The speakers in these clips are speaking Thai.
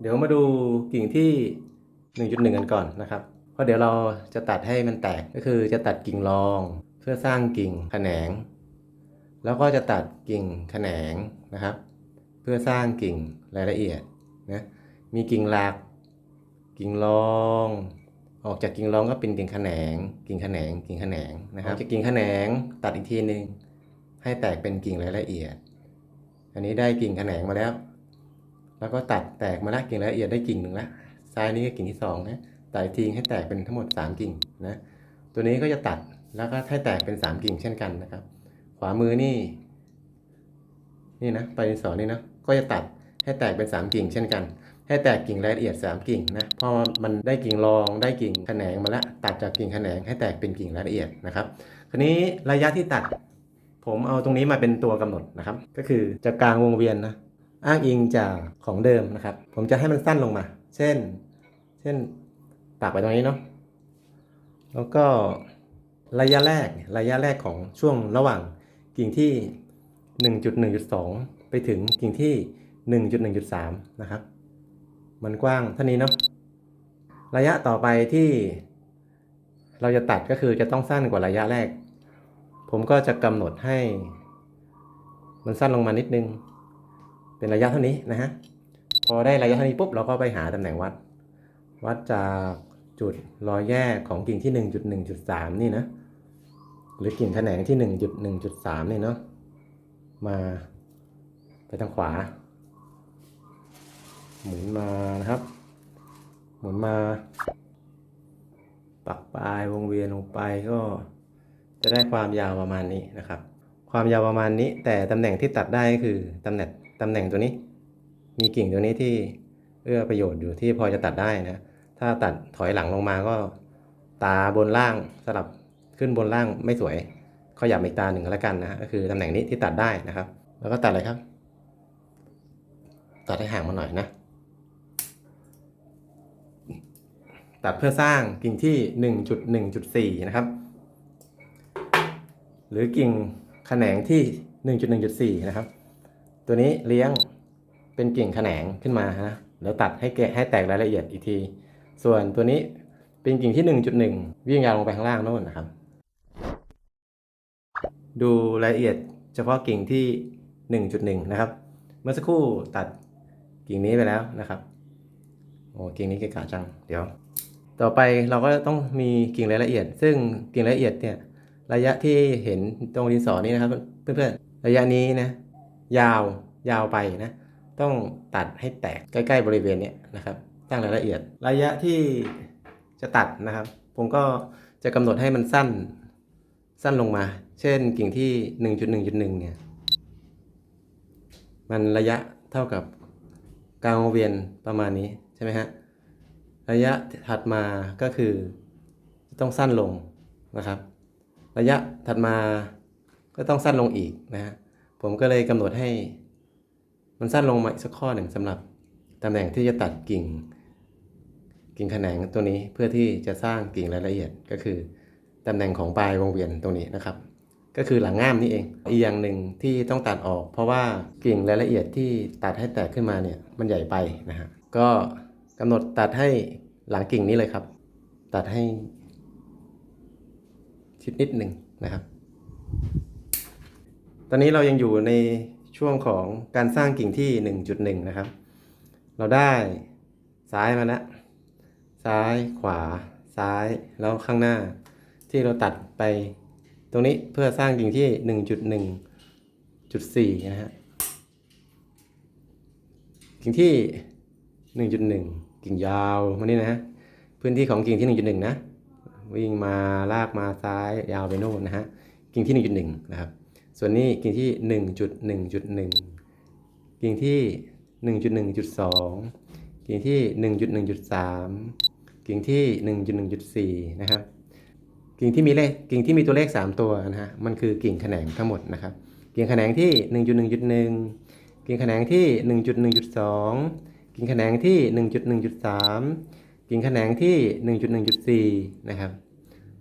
เดี๋ยวมาดูกิ่งที่ 1.1 กันก่อนนะครับ เพราะเดี๋ยวเราจะตัดให้มันแตกก็คือจะตัดกิ่งรอง เพื่อสร้างกิ่งแขนง แล้วก็จะตัดกิ่งแขนงนะครับ เพื่อสร้างกิ่งรายละเอียดนะมีกิ่งหลัก กิ่งรอง ออกจากกิ่งรองก็เป็นกิ่งแขนง กิ่งแขนงกิ่งแขนงนะครับจากกิ่งแขนงตัดอีกทีหนึ่งให้แตกเป็นกิ่งรายละเอียด อันนี้ได้กิ่งแขนงมาแล้ว แล้วก็ตัดแตกมาละกิ่งละเอียดได้กิ่งหนึ่งละซ้ายนี้ก็กิ่งที่สองนะตัดอีกทีให้แตกเป็นทั้งหมดสามกิ่งนะตัวนี้ก็จะตัดแล้วก็ให้แตกเป็นสามกิ่งเช่นกันนะครับ ขวามือนี่ นี่นะปลายดินสอนี่นะก็จะตัดให้แตกเป็นสามกิ่งเช่นกัน ให้แตกกิ่งรายละเอียดสามกิ่งนะเพราะมันได้กิ่งรองได้กิ่งแขนงมาแล้วตัดจากกิ่งแขนงให้แตกเป็นกิ่งรายละเอียดนะครับคราวนี้ระยะที่ตัด ผมเอาตรงนี้มาเป็นตัวกำหนดนะครับ ก็คือจะกลางวงเวียนนะ อ้างอิงจากของเดิมนะครับ ผมจะให้มันสั้นลงมา เช่น เช่นปักไปตรงนี้เนาะ แล้วก็ระยะแรกระยะแรกของช่วงระหว่างกิ่งที่ 1.1.2 ไปถึงกิ่งที่ 1.1.3 นะครับ มันกว้างเท่านี้เนาะ ระยะต่อไปที่เราจะตัดก็คือจะต้องสั้นกว่าระยะแรก ผมก็จะกำหนดให้ มันสั้นลงมานิดนึง เป็นระยะเท่านี้นะฮะ พอได้ระยะเท่านี้ปุ๊บเราก็ไปหาตำแหน่งวัด วัดจากจุดรอยแยกของกิ่งที่ 1.1.3 นี่นะ หรือกิ่งแขนงที่ 1.1.3 นี่เนาะ มาไปทางขวา หมุนมานะครับ หมุนมา ปักปลายวงเวียนลงไปก็จะได้ความยาวประมาณนี้นะครับ ความยาวประมาณนี้แต่ตำแหน่งที่ตัดได้ก็คือตำแหน่ง ตำแหน่งตัวนี้ มีกิ่งตัวนี้ที่เอื้อประโยชน์อยู่ที่พอจะตัดได้นะ ถ้าตัดถอยหลังลงมาก็ ตาบนล่างสลับขึ้นบนล่างไม่สวยขยับอีกตาหนึ่งแล้วกันนะก็คือตำแหน่งนี้ที่ตัดได้นะครับ แล้วก็ตัดเลยครับ ตัดให้ห่างมาหน่อยนะ ตัดเพื่อสร้างกิ่งที่ 1.1.4 นะครับ หรือกิ่งแขนงที่ 1.1.4 นะครับ ตัวนี้เลี้ยงเป็นกิ่งแขนงขึ้นมานะแล้วตัดให้แกให้แตกรายละเอียดอีกที ส่วนตัวนี้เป็นกิ่งที่ 1.1 วิ่งยาวลงไปข้างล่างโน่นนะครับ ดูรายละเอียดเฉพาะกิ่งที่ 1.1 นะครับ เมื่อสักครู่ตัดกิ่งนี้ไปแล้วนะครับโอ้กิ่งนี้เกะกะจัง เดี๋ยว ต่อไปเราก็ต้องมีกิ่งรายละเอียด ซึ่งกิ่งรายละเอียดเนี่ยระยะที่เห็นตรงดินสอนี้นะครับ เพื่อนๆระยะนี้นะ ยาวยาวไปนะต้องตัดให้แตกใกล้ๆบริเวณนี้นะครับตั้งรายละเอียด ระยะที่จะตัดนะครับ ผมก็จะกำหนดให้มันสั้นสั้นลงมา เช่นกิ่งที่ 1.1.1 เนี่ย มันระยะเท่ากับกลางวงเวียนประมาณนี้ใช่ไหมฮะระยะถัดมาก็คือต้องสั้นลงนะครับ ระยะถัดมาก็ต้องสั้นลงอีกนะฮะ ผมก็เลยกำหนดให้ มันสั้นลงมาอีกสักข้อหนึ่งสำหรับตำแหน่งที่จะตัดกิ่ง กิ่งแขนงตัวนี้เพื่อที่จะสร้างกิ่งรายละเอียดก็คือตำแหน่งของปลายวงเวียนตรงนี้นะครับ ก็คือหลังง่ามนี่เอง อีกอย่างหนึ่งที่ต้องตัดออก เพราะว่ากิ่งรายละเอียดที่ตัดให้แตกขึ้นมาเนี่ยมันใหญ่ไปนะฮะก็กำหนดตัดให้หลังกิ่งนี้เลยครับ ตัดให้ชิดนิดหนึ่งนะครับ ตอนนี้เรายังอยู่ในช่วงของการสร้างกิ่งที่ 1.1 นะครับ เราได้ซ้ายมาแล้วซ้ายขวาซ้ายแล้วข้างหน้า ที่เราตัดไปตรงนี้เพื่อสร้างกิ่งที่ 1.1.4 นะฮะกิ่งที่ 1.1 กิ่งยาวมานี่นะฮะพื้นที่ของกิ่งที่ 1.1 นะ วิ่งมาลากมาซ้ายยาวไปโน่นนะฮะกิ่งที่ 1.1 นะครับ ส่วนนี้กิ่งที่ 1.1.1 กิ่งที่ 1.1.2 กิ่งที่ 1.1.3 กิ่งที่ 1.1.4 นะครับ กิ่งที่มีเลข กิ่งที่มีตัวเลข 3 ตัวนะฮะ มันคือกิ่งแขนงทั้งหมดนะครับ กิ่งแขนงที่ 1.1.1 กิ่งแขนงที่ 1.1.2 กิ่งแขนงที่ 1.1.3 กิ่งแขนงที่ 1.1.4 นะครับ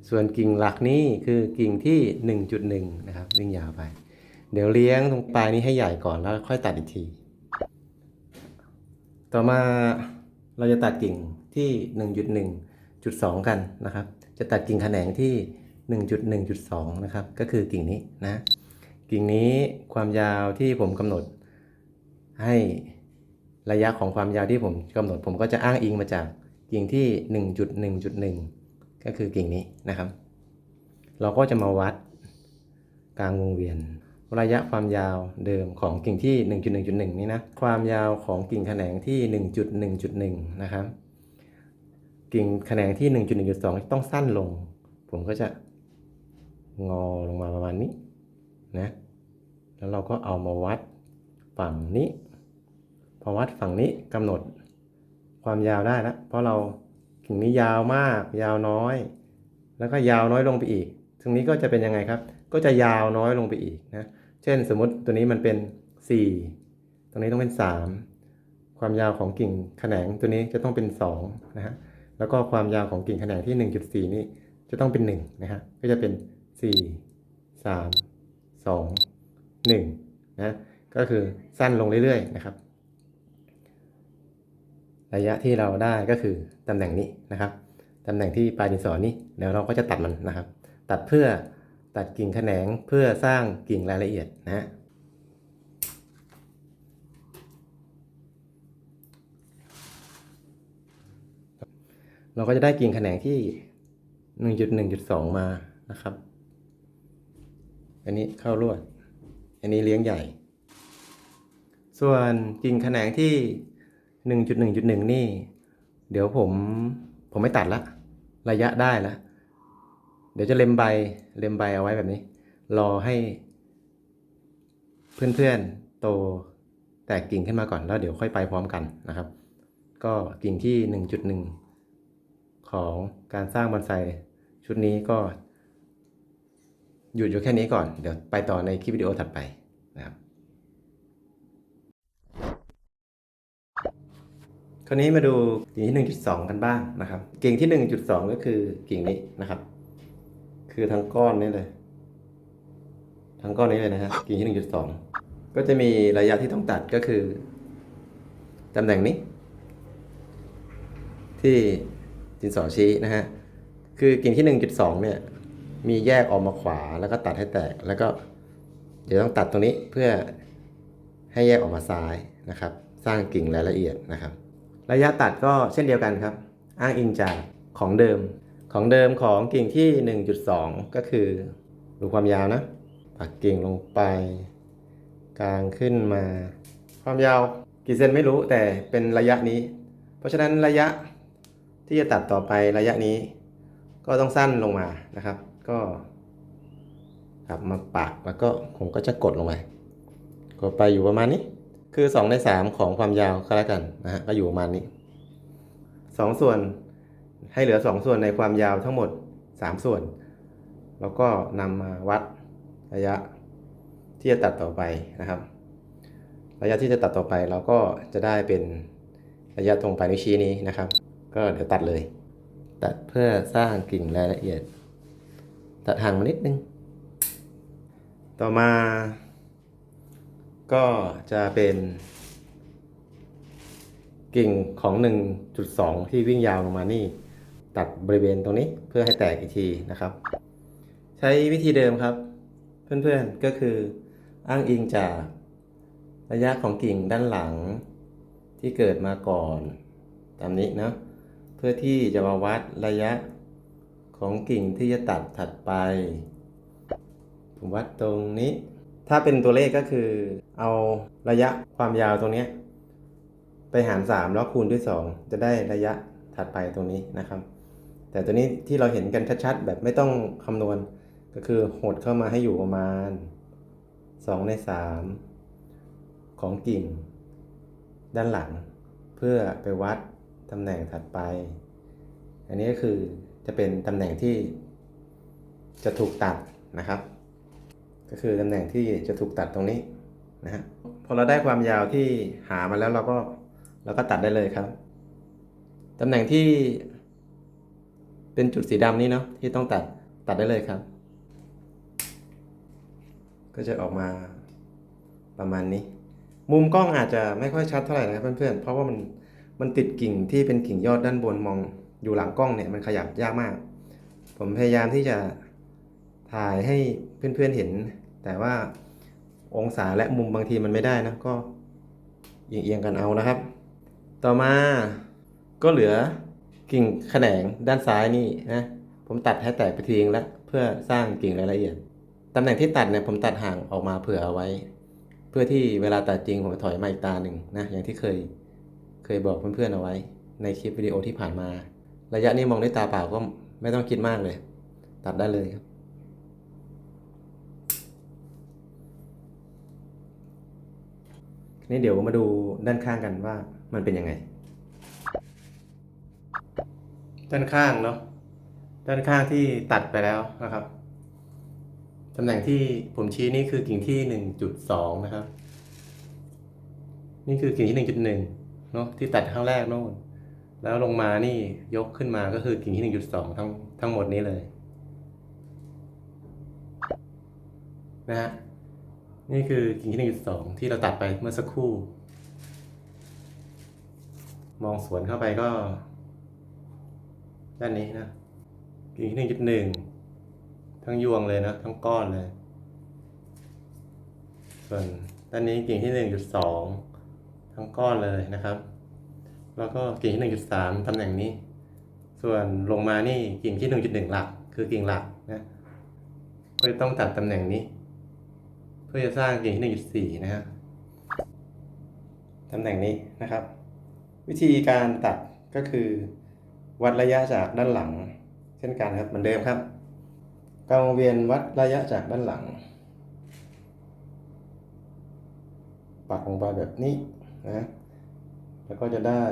ส่วนกิ่งหลักนี้คือกิ่งที่ 1.1 นะครับวิ่งยาวไป เดี๋ยวเลี้ยงตรงปลายนี้ให้ใหญ่ก่อนแล้วค่อยตัดอีกที ต่อมาเราจะตัดกิ่งที่ 1.1.2 กันนะครับ จะตัดกิ่งแขนงที่ 1.1.2 นะครับ ก็คือกิ่งนี้นะ กิ่งนี้ความยาวที่ผมกำหนดให้ระยะของความยาวที่ผมกำหนด ผมก็จะอ้างอิงมาจากกิ่งที่ 1.1.1 ก็คือกิ่งนี้นะครับ เราก็จะมาวัดกลางวงเวียน ระยะความยาวเดิมของกิ่งที่ 1.1.1 นี่นะ ความยาวของกิ่งแขนงที่ 1.1.1 นะครับ กิ่งแขนงที่ 1.1.2 ต้องสั้นลง ผมก็จะงอลงมาประมาณนี้นะ แล้วเราก็เอามาวัดฝั่งนี้ พอวัดฝั่งนี้กำหนดความยาวได้แล้วเพราะเรา กิ่งนี้ยาวมาก ยาวน้อย แล้วก็ยาวน้อยลงไปอีก ตรงนี้ก็จะเป็นยังไงครับ ก็จะยาวน้อยลงไปอีกนะ เช่นสมมติตัวนี้มันเป็น 4 ตรงนี้ต้องเป็น 3 ความยาวของกิ่งแขนงตัวนี้จะต้องเป็น2นะฮะ แล้วก็ความยาวของกิ่งแขนงที่ 1.4 นี่จะต้องเป็น1นะฮะ ก็จะเป็น 4 3 2 1นะ ก็คือสั้นลงเรื่อยๆนะครับ ระยะที่เราได้ก็คือตำแหน่งนี้นะครับตำแหน่งที่ปลายดินสอนี้เดี๋ยวเราก็จะตัดมันนะครับ ตัดเพื่อตัดกิ่งแขนงเพื่อสร้างกิ่งรายละเอียดนะฮะเราก็จะได้กิ่งแขนงที่ 1.1.2 มานะครับ อันนี้เข้าลวด อันนี้เลี้ยงใหญ่ ส่วนกิ่งแขนงที่ 1.1.1นี่ เดี๋ยวผมผมไม่ตัดละ ระยะได้ละ เดี๋ยวจะเล็มใบเล็มใบเอาไว้แบบนี้ รอให้ เพื่อนๆโตแตกกิ่งขึ้นมาก่อนแล้วเดี๋ยวค่อยไปพร้อมกันนะครับ ก็กิ่งที่ 1.1 ของการสร้างบอนไซชุดนี้ก็ หยุดอยู่แค่นี้ก่อน เดี๋ยวไปต่อในคลิปวิดีโอถัดไปนะครับ คราวนี้มาดูกิ่งที่ 1.2 กันบ้างนะครับ กิ่งที่ 1.2 ก็คือกิ่งนี้นะครับ คือทั้งก้อนนี้เลย ทั้งก้อนนี้เลยนะฮะกิ่งที่ 1.2 ก็จะมีระยะที่ต้องตัดก็คือตำแหน่งนี้ ที่ดินสอชี้นะฮะคือกิ่งที่ 1.2 เนี่ย มีแยกออกมาขวาแล้วก็ตัดให้แตก แล้วก็ เดี๋ยวต้องตัดตรงนี้เพื่อให้แยกออกมาซ้ายนะครับ สร้างกิ่งรายละเอียดนะครับ ระยะตัดก็เช่นเดียวกันครับ อ้างอิงจากของเดิม ของเดิมของกิ่งที่ 1.2 ก็คือดูความยาวนะ ปักกิ่งลงไป กลางขึ้นมา ความยาวกี่เซนไม่รู้แต่เป็นระยะนี้ เพราะฉะนั้นระยะที่จะตัดต่อไประยะนี้ ก็ต้องสั้นลงมานะครับ ก็ครับมาปักแล้วก็ผมก็จะกดลงไปกดไปอยู่ประมาณนี้ คือ 2 ใน 3 ของความยาวก็แล้วกันนะฮะก็อยู่ประมาณนี้ 2 ส่วนให้เหลือ 2 ส่วนในความยาวทั้งหมด 3 ส่วน แล้วก็นำมาวัดระยะที่จะตัดต่อไปนะครับ ระยะที่จะตัดต่อไปเราก็จะได้เป็นระยะตรงปลายนิ้วชี้นี้นะครับ ก็เดี๋ยวตัดเลย ตัดเพื่อสร้างกิ่งรายละเอียด ตัดห่างมานิดนึง ต่อมา ก็จะเป็น กิ่งของ 1.2 ที่วิ่งยาวลงมานี่ ตัดบริเวณตรงนี้เพื่อให้แตกอีกทีนะครับ ใช้วิธีเดิมครับ เพื่อนๆก็คืออ้างอิงจากระยะของกิ่งด้านหลังที่เกิดมาก่อน ตามนี้นะเพื่อที่จะมาวัดระยะของกิ่งที่จะตัดถัดไป ผมวัดตรงนี้ ถ้าเป็นตัวเลขก็คือ เอาระยะความยาวตรงนี้ ไปหาร 3 แล้วคูณด้วย 2 จะได้ระยะถัดไปตรงนี้นะครับ แต่ตัวนี้ที่เราเห็นกันชัดๆ แบบไม่ต้องคำนวณ ก็คือหดเข้ามาให้อยู่ประมาณ 2 ใน 3 ของกิ่ง ด้านหลัง เพื่อไปวัดตำแหน่งถัดไป อันนี้ก็คือจะเป็นตำแหน่งที่จะถูกตัดนะครับ ก็คือตำแหน่งที่จะถูกตัดตรงนี้ นะฮะพอเราได้ความยาวที่หามาแล้วเราก็เราก็ตัดได้เลยครับตำแหน่งที่เป็นจุดสีดำนี้เนาะที่ต้องตัดตัดได้เลยครับ ก็จะออกมาประมาณนี้ มุมกล้องอาจจะไม่ค่อยชัดเท่าไหร่นะครับเพื่อนๆเพราะว่ามันมันติดกิ่งที่เป็นกิ่งยอดด้านบนมองอยู่หลังกล้องเนี่ยมันขยับยากมาก ผมพยายามที่จะถ่ายให้เพื่อนๆเห็น แต่ว่า องศาและมุมบางทีมันไม่ได้นะก็เอียงๆกันเอานะครับ ต่อมาก็เหลือกิ่งแขนงด้านซ้ายนี่นะผมตัดให้แตกไปทีงแล้วเพื่อสร้างกิ่งรายละเอียดตำแหน่งที่ตัดเนี่ยผมตัดห่างออกมาเผื่อเอาไว้ เพื่อที่เวลาตัดจริงผมถอยมาอีกตาหนึ่งนะอย่างที่เคยเคยบอกเพื่อนๆเอาไว้ ในคลิปวิดีโอที่ผ่านมา ระยะนี้มองด้วยตาเปล่าก็ไม่ต้องคิดมากเลย ตัดได้เลยครับ นี่เดี๋ยวมาดูด้านข้างกันว่ามันเป็นยังไง ด้านข้างเนาะด้านข้างที่ตัดไปแล้วนะครับตำแหน่งที่ผมชี้นี่คือกิ่งที่หนึ่งจุดสองนะครับ นี่คือกิ่งที่หนึ่งจุดหนึ่งเนาะที่ตัดข้างแรกโน่นแล้วลงมานี่ยกขึ้นมาก็คือกิ่งที่หนึ่งจุดสองทั้งทั้งหมดนี้เลย นะฮะ นี่คือกิ่งที่หนึ่งจุดสองที่เราตัดไปเมื่อสักครู่ มองสวนเข้าไปก็ ด้านนี้นะ กิ่งที่หนึ่งจุดหนึ่งทั้งยวงเลยนะ ทั้งก้อนเลย ส่วนด้านนี้กิ่งที่หนึ่งจุดสองทั้งก้อนเลยนะครับ แล้วก็กิ่งที่หนึ่งจุดสามตำแหน่งนี้ ส่วนลงมานี่กิ่งที่หนึ่งจุดหนึ่งหลัก คือกิ่งหลักนะก็จะต้องตัดตำแหน่งนี้ พื่อจะสร้างกิ่งที่หนึ่งจุดสี่นะฮะตำแหน่งนี้นะครับ วิธีการตัดก็คือวัดระยะจากด้านหลัง เช่นกันครับเหมือนเดิมครับกาวงเวียนวัดระยะจากด้านหลัง ปักลงไปแบบนี้นะแล้วก็จะได้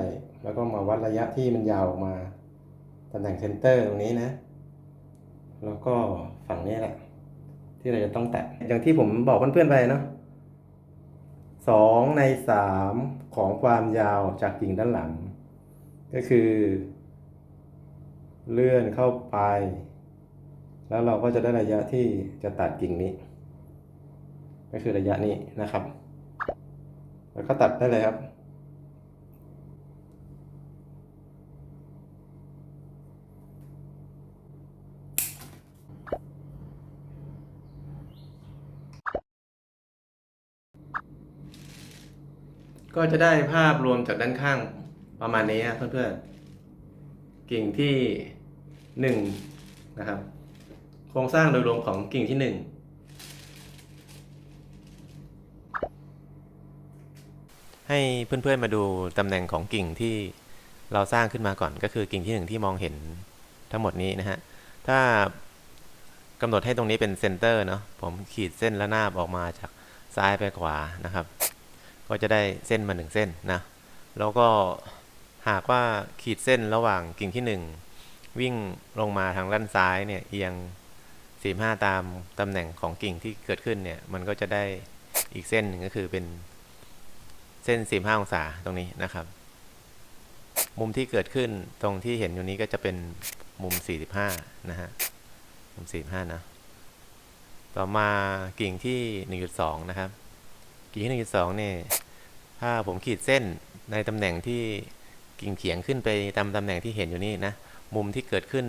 แล้วก็มาวัดระยะที่มันยาวออกมาตำแหน่งเซนเตอร์ตรงนี้นะ แล้วก็ฝั่งนี้แหละ ที่เราจะต้องแตะอย่างที่ผมบอกเพื่อนๆไปเนาะสองในสามของความยาวจากกิ่งด้านหลัง ก็คือ เลื่อนเข้าไป แล้วเราก็จะได้ระยะที่จะตัดกิ่งนี้ ก็คือระยะนี้นะครับ แล้วก็ตัดได้เลยครับ ก็จะได้ภาพรวมจากด้านข้างประมาณนี้เพื่อนๆ กิ่งที่หนึ่งนะครับ โครงสร้างโดยรวมของกิ่งที่หนึ่งให้เพื่อนๆมาดูตำแหน่งของกิ่งที่เราสร้างขึ้นมาก่อนก็คือกิ่งที่หนึ่งที่มองเห็นทั้งหมดนี้นะฮะ ถ้ากำหนดให้ตรงนี้เป็นเซนเตอร์เนาะผมขีดเส้นระนาบออกมาจากซ้ายไปขวานะครับ ก็จะได้เส้นมาหนึ่งเส้นนะแล้วก็หากว่าขีดเส้นระหว่างกิ่งที่หนึ่งวิ่งลงมาทางด้านซ้ายเนี่ยเอียง 45 ตามตำแหน่งของกิ่งที่เกิดขึ้นเนี่ยมันก็จะได้อีกเส้นหนึ่งก็คือเป็นเส้น 45 องศาตรงนี้นะครับ มุมที่เกิดขึ้นตรงที่เห็นอยู่นี้ก็จะเป็นมุม 45 นะฮะมุม 45 นะ ต่อมากิ่งที่ 1.2 นะครับ กิ่งที่1.2เนี่ยถ้าผมขีดเส้นในตำแหน่งที่กิ่งเขียงขึ้นไปตามตำแหน่งที่เห็นอยู่นี่นะ มุมที่เกิดขึ้น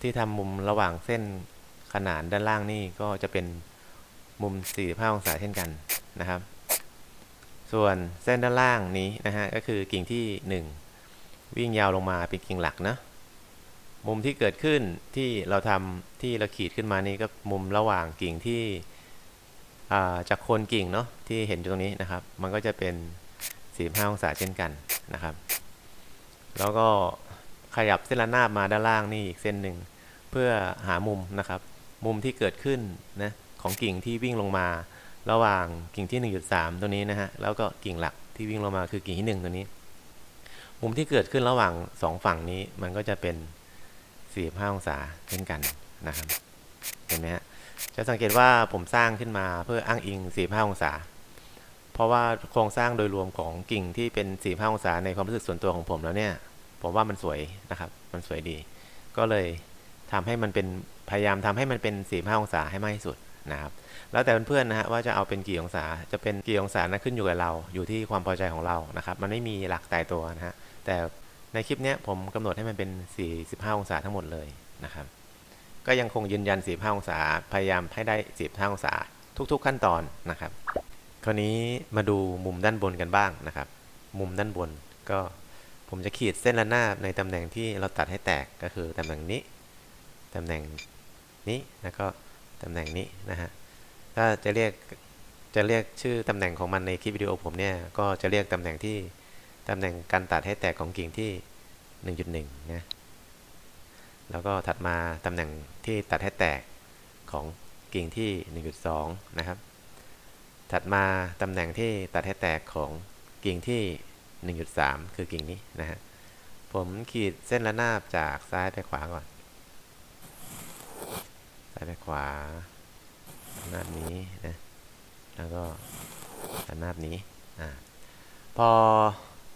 ที่ทำมุมระหว่างเส้นขนานด้านล่างนี่ก็จะเป็นมุม 45 องศาเช่นกันนะครับ ส่วนเส้นด้านล่างนี้นะฮะก็คือกิ่งที่ 1 วิ่งยาวลงมาเป็นกิ่งหลักนะ มุมที่เกิดขึ้นที่เราทำที่เราขีดขึ้นมานี่ก็มุมระหว่างกิ่งที่ จากโคนกิ่งเนาะที่เห็นอยู่ตรงนี้นะครับ มันก็จะเป็น 45 องศาเช่นกันนะครับ แล้วก็ขยับเส้นระนาบมาด้านล่างนี่อีกเส้นหนึ่งเพื่อหามุมนะครับ มุมที่เกิดขึ้นนะของกิ่งที่วิ่งลงมา ระหว่างกิ่งที่ 1.3 ตัวนี้นะฮะแล้วก็กิ่งหลักที่วิ่งลงมาคือกิ่งที่ 1 ตัวนี้ มุมที่เกิดขึ้นระหว่าง 2 ฝั่งนี้มันก็จะเป็น 45 องศาเช่นกันนะครับเห็นไหมฮะ จะสังเกตว่าผมสร้างขึ้นมาเพื่ออ้างอิง 45 องศา เพราะว่าโครงสร้างโดยรวมของกิ่งที่เป็น 45 องศาในความรู้สึกส่วนตัวของผมแล้วเนี่ย ผมว่ามันสวยนะครับ มันสวยดี ก็เลยทำให้มันเป็นพยายามทำให้มันเป็น 45 องศาให้มากที่สุดนะครับ แล้วแต่เพื่อนๆนะฮะว่าจะเอาเป็นกี่องศา จะเป็นกี่องศานะขึ้นอยู่กับเรา อยู่ที่ความพอใจของเรานะครับ มันไม่มีหลักตายตัวนะฮะ แต่ในคลิปเนี้ยผมกำหนดให้มันเป็น 45 องศาทั้งหมดเลยนะครับ ก็ยังคงยืนยัน 45 องศา พยายามให้ได้ 45 องศา ทุก ๆ ขั้นตอนนะครับ คราวนี้มาดูมุมด้านบนกันบ้างนะครับ มุมด้านบนก็ผมจะขีดเส้นระนาบในตำแหน่งที่เราตัดให้แตกก็คือตำแหน่งนี้ ตำแหน่งนี้แล้วก็ตำแหน่งนี้นะฮะ ถ้าจะเรียกจะเรียกชื่อตำแหน่งของมันในคลิปวิดีโอผมเนี่ยก็จะเรียกตำแหน่งที่ตำแหน่งการตัดให้แตกของกิ่งที่ 1.1 นะ แล้วก็ถัดมาตำแหน่งที่ตัดให้แตกของกิ่งที่ 1.2 นะครับ ถัดมาตำแหน่งที่ตัดให้แตกของกิ่งที่ 1.3 คือกิ่งนี้นะฮะ ผมขีดเส้นระนาบจากซ้ายไปขวาก่อน ซ้ายไปขวาระนาบนี้นะ แล้วก็ระนาบนี้ อ่า พอ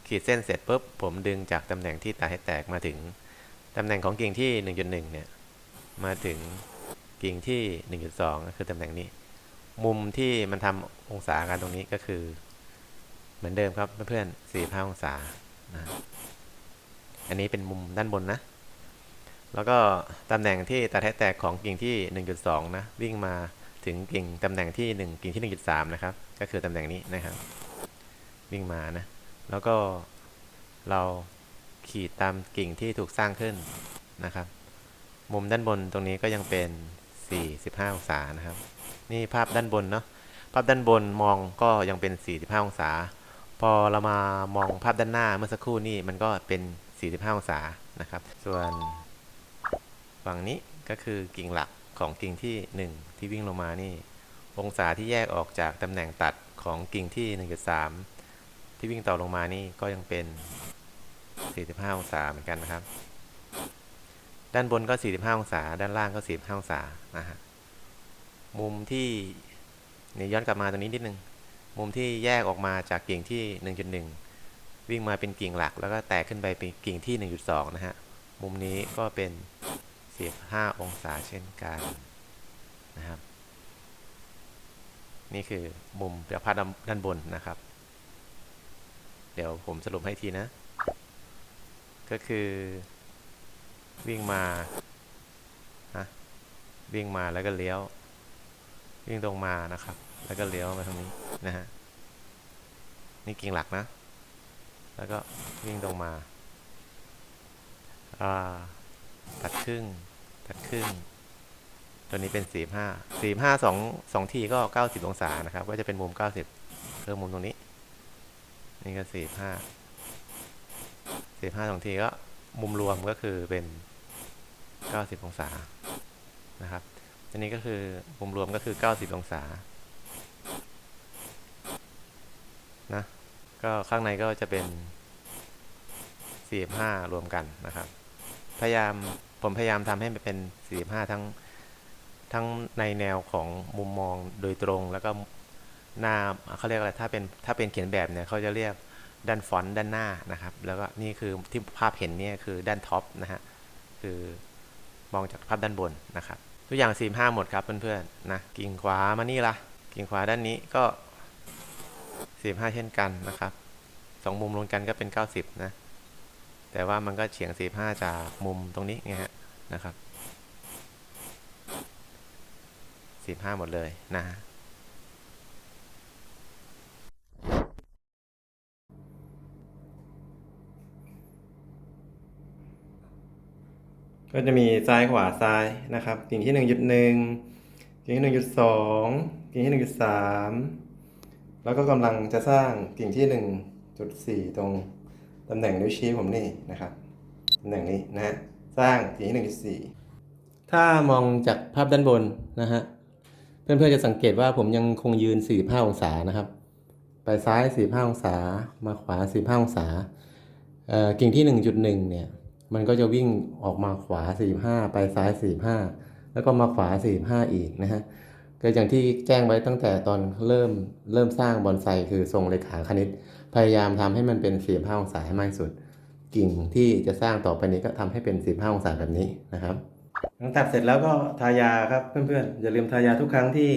ขีดเส้นเสร็จปุ๊บ ผมดึงจากตำแหน่งที่ตัดให้แตกมาถึง ตำแหน่งของกิ่งที่ 1.1 เนี่ย มาถึงกิ่งที่ 1.2 ก็คือตำแหน่งนี้ มุมที่มันทำองศากันตรงนี้ก็คือ เหมือนเดิมครับเพื่อนๆ45องศานะอันนี้เป็นมุมด้านบนนะ แล้วก็ตำแหน่งที่ตัดให้แตกของกิ่งที่ 1.2 นะ วิ่งมาถึงกิ่งตำแหน่งที่ 1 กิ่งที่ 1.3 นะครับ ก็คือตำแหน่งนี้นะครับ วิ่งมานะ แล้วก็เรา ขีดตามกิ่งที่ถูกสร้างขึ้นนะครับ มุมด้านบนตรงนี้ก็ยังเป็น 45 องศานะครับ นี่ภาพด้านบนเนาะภาพด้านบนมองก็ยังเป็น 45 องศา พอเรามามองภาพด้านหน้าเมื่อสักครู่นี่มันก็เป็น 45 องศานะครับ ส่วนฝั่งนี้ก็คือกิ่งหลักของกิ่งที่ 1 ที่วิ่งลงมานี่ องศาที่แยกออกจากตำแหน่งตัดของกิ่งที่ 1.3 ที่วิ่งต่อลงมานี่ก็ยังเป็น 45 องศาเหมือนกันนะครับ ด้านบนก็ 45 องศา ด้านล่างก็ 45 องศานะฮะมุมที่เนี่ยย้อนกลับมาตรงนี้นิดนึง มุมที่แยกออกมาจากกิ่งที่ 1.1 วิ่งมาเป็นกิ่งหลัก แล้วก็แตกขึ้นไปเป็นกิ่งที่ 1.2 นะฮะ มุมนี้ก็เป็น 45 องศาเช่นกันนะครับ นี่คือมุมจากภาพด้านบนนะครับ เดี๋ยวผมสรุปให้ทีนะ ก็คือวิ่งมาฮะวิ่งมาแล้วก็เลี้ยว วิ่งตรงมานะครับ แล้วก็เลี้ยวมาทางนี้นะฮะนี่กิ่งหลักนะ แล้วก็วิ่งตรงมาอ่าตัดครึ่งตัดครึ่งตัวนี้เป็นสี่ห้าสี่ห้าสองสองทีก็เก้าสิบองศานะครับ ก็จะเป็นมุมเก้าสิบเพิ่มมุมตรงนี้ นี่ก็ สี่ห้าสี่ห้าสองทีก็มุมรวมก็คือเป็นเก้าสิบองศานะครับอันนี้ก็คือมุมรวมก็คือ 90 องศา นะ ก็ข้างในก็จะเป็น 45 รวมกันนะครับ พยายาม ผมพยายามทำให้มันเป็น 45 ทั้ง ทั้งในแนวของมุมมองโดยตรง แล้วก็หน้าเขาเรียกอะไร ถ้าเป็น ถ้าเป็นเขียนแบบเนี่ย เขาจะเรียก ด้านฟอนต์ด้านหน้านะครับ แล้วก็นี่คือที่ภาพเห็นเนี่ยคือด้านท็อปนะฮะคือมองจากภาพด้านบนนะครับทุกอย่างสี่ห้าหมดครับเพื่อนๆนะกิ่งขวามานี่ละกิ่งขวาด้านนี้ก็สี่ห้าเช่นกันนะครับสองมุมรวมกันก็เป็นเก้าสิบนะ แต่ว่ามันก็เฉียงสี่ห้าจากมุมตรงนี้ไงฮะนะครับสี่ห้าหมดเลยนะ ก็จะมีซ้ายขวาซ้ายนะครับ กิ่งที่1.1กิ่งที่1.2กิ่งที่1.3แล้วก็กำลังจะสร้างกิ่งที่1.4ตรงตำแหน่งนิ้วชี้ผมนี่นะครับตำแหน่งนี้นะฮะสร้างกิ่งที่1.4ถ้ามองจากภาพด้านบนนะฮะเพื่อนๆจะสังเกตว่าผมยังคงยืน 45 องศานะครับ ไปซ้าย 45 องศา มาขวา 45 องศาเอ่อกิ่งที่ 1.1 เนี่ย มันก็จะวิ่งออกมาขวา 45 ไปซ้าย 45 แล้วก็มาขวา 45 อีกนะฮะก็อย่างที่แจ้งไว้ตั้งแต่ตอนเริ่มเริ่มสร้างบอนไซคือทรงเลขาคณิต พยายามทำให้มันเป็น 45 องศาให้มากที่สุด กิ่งที่จะสร้างต่อไปนี้ก็ทำให้เป็น 45 องศาแบบนี้นะครับหลังตัดเสร็จแล้วก็ทายาครับเพื่อนๆอย่าลืมทายาทุกครั้งที่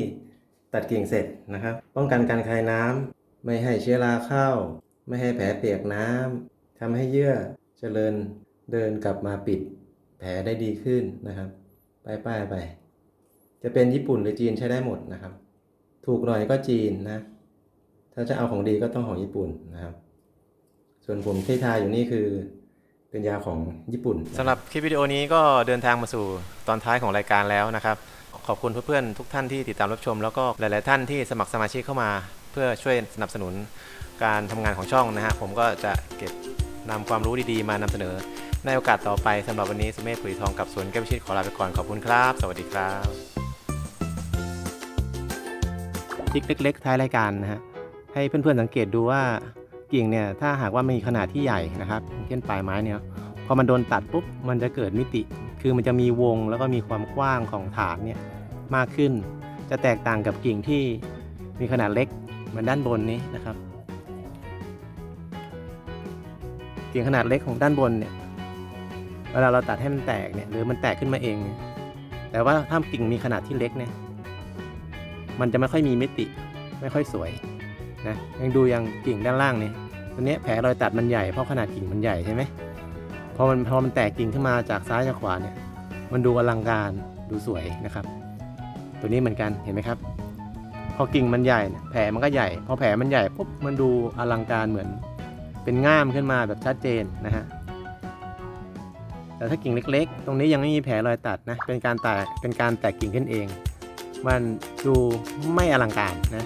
ตัดกิ่งเสร็จนะครับ ป้องกันการคายน้ำไม่ให้เชื้อราเข้า ไม่ให้แผลเปียกน้ำทำให้เยื่อเจริญ เดินกลับมาปิดแผลได้ดีขึ้นนะครับ ไปป้ายไป จะเป็นญี่ปุ่นหรือจีนใช้ได้หมดนะครับ ถูกหน่อยก็จีนนะ ถ้าจะเอาของดีก็ต้องของญี่ปุ่นนะครับ ส่วนผมที่ทาอยู่นี่คือเป็นยาของญี่ปุ่นสำหรับคลิปวิดีโอนี้ก็เดินทางมาสู่ตอนท้ายของรายการแล้วนะครับ ขอบคุณเพื่อนๆทุกท่านที่ติดตามรับชม แล้วก็หลาย ๆ ท่านที่สมัครสมาชิกเข้ามา เพื่อช่วยสนับสนุนการทำงานของช่องนะฮะผมก็จะเก็บ นำความรู้ดีๆมานำเสนอ ในโอกาสต่อไปสำหรับวันนี้สุเมธผุยทองกับสวนแก้วชิตขอลาไปก่อนขอบคุณครับ สวัสดีครับทิกเล็กๆท้ายรายการนะฮะให้เพื่อนๆสังเกตดูว่ากิ่งเนี่ยถ้าหากว่ามีขนาดที่ใหญ่นะครับ เช่นปลายไม้เนี่ยพอมันโดนตัดปุ๊บมันจะเกิดมิติ คือมันจะมีวงแล้วก็มีความกว้างของฐานเนี่ยมากขึ้น จะแตกต่างกับกิ่งที่มีขนาดเล็กเหมือนด้านบนนี้นะครับ กิ่งขนาดเล็กของด้านบนเนี่ยเวลาเราตัดให้มันแตกเนี่ยหรือมันแตกขึ้นมาเองเนี่ยแต่ว่าถ้ากิ่งมีขนาดที่เล็กเนี่ยมันจะไม่ค่อยมีมิติไม่ค่อยสวยนะยังดูอย่างกิ่งด้านล่างเนี่ยตัวเนี้ยแผลรอยตัดมันใหญ่เพราะขนาดกิ่งมันใหญ่ใช่ไหมพอมันพอมันแตกกิ่งขึ้นมาจากซ้ายจากขวาเนี่ยมันดูอลังการดูสวยนะครับ ตัวนี้เหมือนกันเห็นไหมครับ พอกิ่งมันใหญ่แผลมันก็ใหญ่ พอแผลมันใหญ่ปุ๊บมันดูอลังการเหมือน เป็นง่ามขึ้นมาแบบชัดเจนนะฮะแต่ถ้ากิ่งเล็ก ๆ ตรงนี้ยังไม่มีแผลรอยตัดนะเป็นการแตกเป็นการแตกกิ่งขึ้นเอง มันดูไม่อลังการนะ